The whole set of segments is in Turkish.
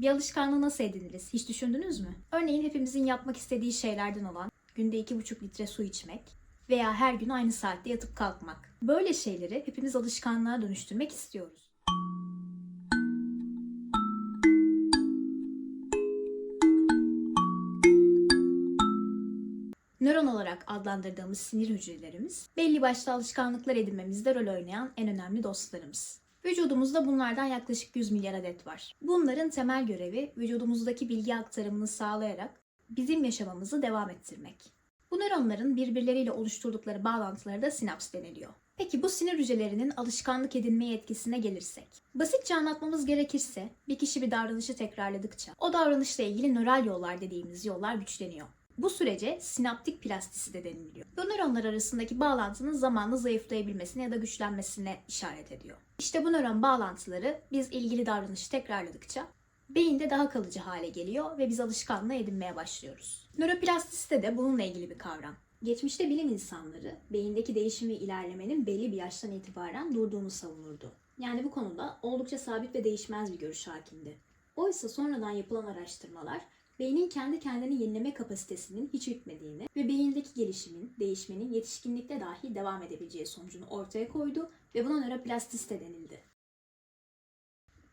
Bir alışkanlığı nasıl ediniriz? Hiç düşündünüz mü? Örneğin hepimizin yapmak istediği şeylerden olan günde 2,5 litre su içmek veya her gün aynı saatte yatıp kalkmak. Böyle şeyleri hepimiz alışkanlığa dönüştürmek istiyoruz. Nöron olarak adlandırdığımız sinir hücrelerimiz belli başlı alışkanlıklar edinmemizde rol oynayan en önemli dostlarımız. Vücudumuzda bunlardan yaklaşık 100 milyar adet var. Bunların temel görevi vücudumuzdaki bilgi aktarımını sağlayarak bizim yaşamamızı devam ettirmek. Bu nöronların birbirleriyle oluşturdukları bağlantılara da sinaps deniliyor. Peki bu sinir hücrelerinin alışkanlık edinmeye etkisine gelirsek? Basitçe anlatmamız gerekirse bir kişi bir davranışı tekrarladıkça o davranışla ilgili nöral yollar dediğimiz yollar güçleniyor. Bu sürece sinaptik plastisite deniliyor. Bu nöronlar arasındaki bağlantının zamanla zayıflayabilmesine ya da güçlenmesine işaret ediyor. İşte bu nöron bağlantıları biz ilgili davranışı tekrarladıkça beyinde daha kalıcı hale geliyor ve biz alışkanlığı edinmeye başlıyoruz. Nöroplastisite de bununla ilgili bir kavram. Geçmişte bilim insanları beyindeki değişim ve ilerlemenin belli bir yaştan itibaren durduğunu savunurdu. Yani bu konuda oldukça sabit ve değişmez bir görüş hakimdi. Oysa sonradan yapılan araştırmalar beynin kendi kendini yenileme kapasitesinin hiç bitmediğini ve beyindeki gelişimin, değişmenin yetişkinlikte dahi devam edebileceği sonucunu ortaya koydu ve buna nöroplastisite denildi.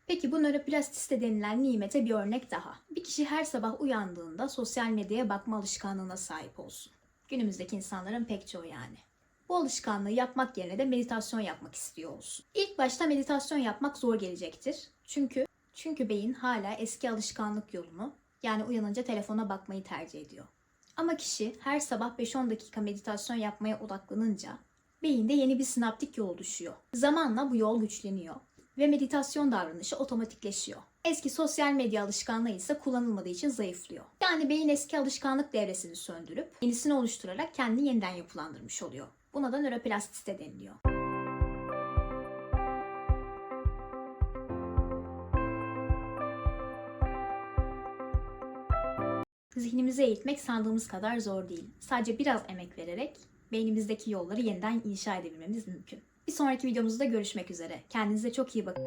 Peki bu nöroplastisite denilen nimete bir örnek daha. Bir kişi her sabah uyandığında sosyal medyaya bakma alışkanlığına sahip olsun. Günümüzdeki insanların pek çoğu yani. Bu alışkanlığı yapmak yerine de meditasyon yapmak istiyor olsun. İlk başta meditasyon yapmak zor gelecektir. Çünkü çünkü beyin hala eski alışkanlık yolunu yani uyanınca telefona bakmayı tercih ediyor. Ama kişi her sabah 5-10 dakika meditasyon yapmaya odaklanınca beyinde yeni bir sinaptik yol oluşuyor. Zamanla bu yol güçleniyor ve meditasyon davranışı otomatikleşiyor. Eski sosyal medya alışkanlığı ise kullanılmadığı için zayıflıyor. Yani beyin eski alışkanlık devresini söndürüp yenisini oluşturarak kendini yeniden yapılandırmış oluyor. Buna da nöroplastisite deniliyor. zihnimizi eğitmek sandığımız kadar zor değil. Sadece biraz emek vererek beynimizdeki yolları yeniden inşa edebilmemiz mümkün. Bir sonraki videomuzda görüşmek üzere. Kendinize çok iyi bakın.